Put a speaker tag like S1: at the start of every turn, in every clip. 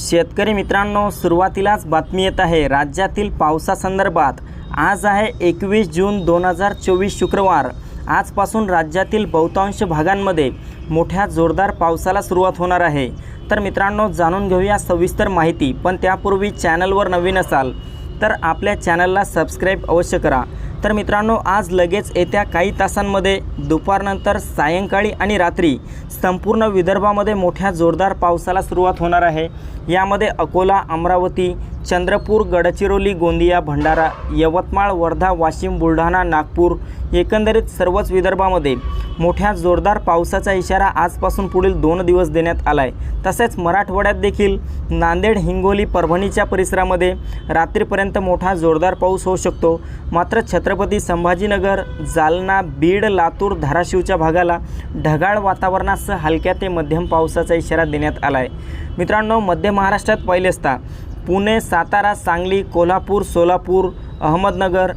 S1: शेतकरी मित्रांनो सुरुवातीलाच बातमी येत आहे राज्यातील पावसासंदर्भात. आज आहे एकवीस जून दोन हजार चोवीस शुक्रवार. आजपासून राज्यातील बहुतांश भागांमध्ये मोठ्या जोरदार पावसाला सुरुवात होणार आहे. तर मित्रांनो जाणून घेऊया सविस्तर माहिती पण त्यापूर्वी चॅनलवर नवीन असाल तर आपल्या चॅनलला सबस्क्राईब अवश्य करा. तर मित्रांनो आज लगेच येत्या काही तासांमध्ये दुपारनंतर सायंकाळी आणि रात्री संपूर्ण विदर्भामध्ये मोठ्या जोरदार पावसाला सुरुवात होणार आहे. यामध्ये अकोला अमरावती चंद्रपूर गडचिरोली गोंदिया भंडारा यवतमाळ वर्धा वाशिम बुलढाणा नागपूर एकंदरीत सर्वच विदर्भामध्ये मोठ्या जोरदार पावसाचा इशारा आजपासून पुढील दोन दिवस देण्यात आला आहे तसेच मराठवाड्यात देखील नांदेड हिंगोली परभणीच्या परिसरामध्ये रात्रीपर्यंत मोठा जोरदार पाऊस होऊ शकतो. मात्र छत्रपती संभाजीनगर जालना बीड लातूर धाराशिवच्या भागाला ढगाळ वातावरणासह हलक्या ते मध्यम पावसाचा इशारा देण्यात आला आहे मित्रांनो मध्य महाराष्ट्रात पहिले असता पुणे सातारा सांगली कोल्हापूर सोलापूर अहमदनगर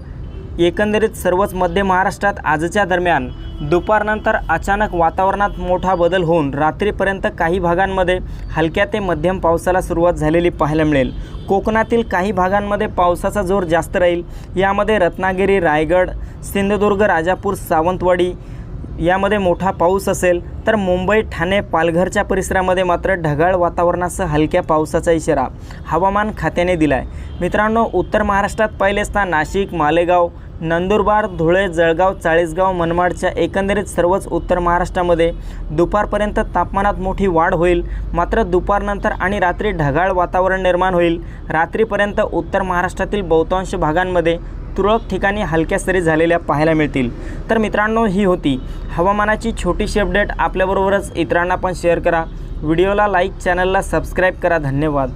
S1: एकंदरीत सर्वच मध्य महाराष्ट्रात आजच्या दरम्यान दुपारनंतर अचानक वातावरणात मोठा बदल होऊन रात्रीपर्यंत काही भागांमध्ये हलक्या ते मध्यम पावसाला सुरुवात झालेली पाहायला मिळेल. कोकणातील काही भागांमध्ये पावसाचा जोर जास्त राहील. यामध्ये रत्नागिरी रायगड सिंधुदुर्ग राजापूर सावंतवाडी यामध्ये मोठा पाऊस असेल तर मुंबई ठाणे पालघरच्या परिसरामध्ये मात्र ढगाळ वातावरणासह हलक्या पावसाचा इशारा हवामान खात्याने दिला आहे मित्रांनो उत्तर महाराष्ट्रात पाहिले असता नाशिक मालेगाव नंदुरबार धुळे जळगाव चाळीसगाव मनमाडच्या एकंदरीत सर्वच उत्तर महाराष्ट्रामध्ये दुपारपर्यंत तापमानात मोठी वाढ होईल. मात्र दुपारनंतर आणि रात्री ढगाळ वातावरण निर्माण होईल. रात्रीपर्यंत उत्तर महाराष्ट्रातील बहुतांश भागांमध्ये तुरळक ठिकाणी हलक्या सरी झालेल्या पाहायला मिळतील. तर मित्रांनो ही होती हवामानाची छोटीशी अपडेट. आपल्याबरोबरच इतरांना पण शेअर करा. व्हिडिओला लाईक चॅनलला सबस्क्राईब करा. धन्यवाद.